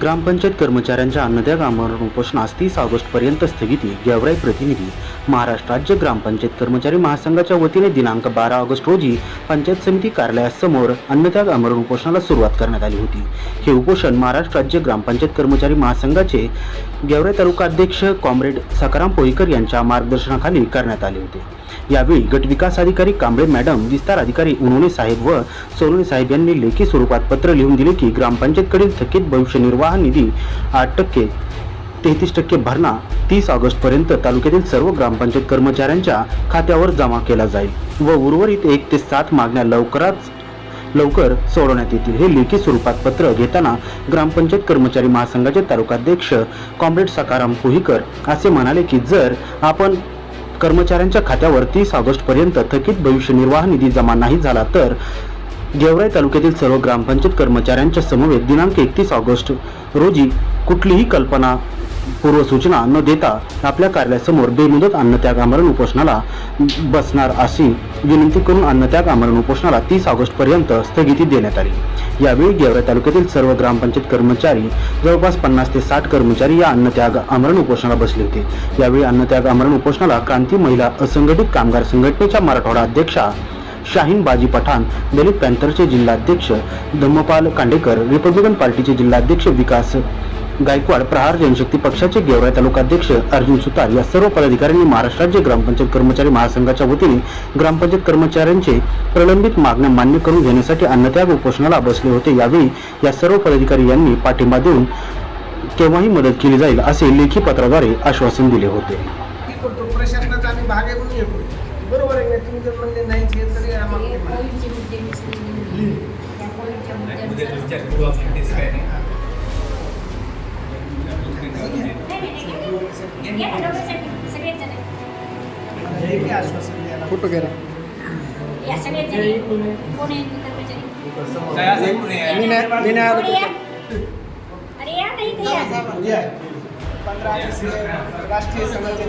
ग्रामपंचायत कर्मचाऱ्यांच्या अन्नद्या कामावर उपोषणास तीस ऑगस्टपर्यंत स्थगिती गेवराई प्रतिनिधी महाराष्ट्र राज्य ग्रामपंचायत कर्मचारी महासंघाच्या वतीने दिनांक बारा ऑगस्ट रोजी पंचायत समिती कार्यालयासमोर अन्नत्याग आमरण उपोषणाला सुरुवात करण्यात आली होती. हे उपोषण महाराष्ट्र राज्य ग्रामपंचायत कर्मचारी महासंघाचे गेवराई तालुका अध्यक्ष कॉम्रेड सकाराम पोईकर यांच्या मार्गदर्शनाखाली करण्यात आले होते. यावेळी गट विकास अधिकारी कांबळे मॅडम विस्तार अधिकारी उन्होने साहेब व सोनवणे साहेब यांनी लेखी स्वरूपात पत्र लिहून दिले की ग्रामपंचायतकडील थकीत भविष्य निर्वाह निधी आठ टक्के तेहतीस टक्के भरणा तीस ऑगस्टपर्यंत तालुक्यातील सर्व ग्रामपंचायत कर्मचाऱ्यांच्या खात्यावर जमा केला जाईल व उर्वरित एक ते सात मागण्या लवकरच लवकर सोडवण्यात येतील. हे लेखी स्वरूपात पत्र घेताना ग्रामपंचायत कर्मचारी महासंघाचे तालुकाध्यक्ष कॉम्रेड सकाराम कुहीकर असे म्हणाले की जर आपण कर्मचाऱ्यांच्या खात्यावर तीस ऑगस्टपर्यंत थकीत भविष्य निर्वाह निधी जमा नाही झाला तर गेवराई तालुक्यातील सर्व ग्रामपंचायत कर्मचाऱ्यांच्या समवेत दिनांक एकतीस ऑगस्ट रोजी कुठलीही कल्पना पूर्वसूचना न देता आपल्या कार्यालयासमोर बेमुदत अन्नत्याग आमरण उपोषणाला बसणार अशी विनंती करून अन्नत्याग आमरण उपोषणाला तीस ऑगस्टपर्यंत स्थगिती देण्यात आली. यावेळी गेवरा तालुक्यातील सर्व ग्रामपंचायत कर्मचारी जवळपास पन्नास ते साठ कर्मचारी या अन्नत्याग आमरण उपोषणाला बसले होते. यावेळी अन्नत्याग आमरण उपोषणाला क्रांती महिला असंघटित कामगार संघटनेच्या मराठवाडा अध्यक्षा शाहीन बाजी पठाण दलित पॅन्थरचे जिल्हाध्यक्ष धम्मपाल कांडेकर रिपब्लिकन पार्टीचे जिल्हाध्यक्ष विकास गायकवाड प्रहार जनशक्ती पक्षाचे गेवराई तालुकाध्यक्ष अर्जुन सुतार या सर्व पदाधिकाऱ्यांनी महाराष्ट्र राज्य ग्रामपंचायत कर्मचारी महासंघाच्या वतीने ग्रामपंचायत कर्मचाऱ्यांचे प्रलंबित मागण्या मान्य करून घेण्यासाठी अन्नत्याग उपोषणाला बसले होते. यावेळी या सर्व पदाधिकारी यांनी पाठिंबा देऊन केव्हाही मदत केली जाईल असे लेखी पत्राद्वारे आश्वासन दिले होते. बरोबर आहे ना? तुम्ही जर म्हणले नाही हे तरी आम्हाला फ़ोटो घ्या राष्ट्रीय संघाच्या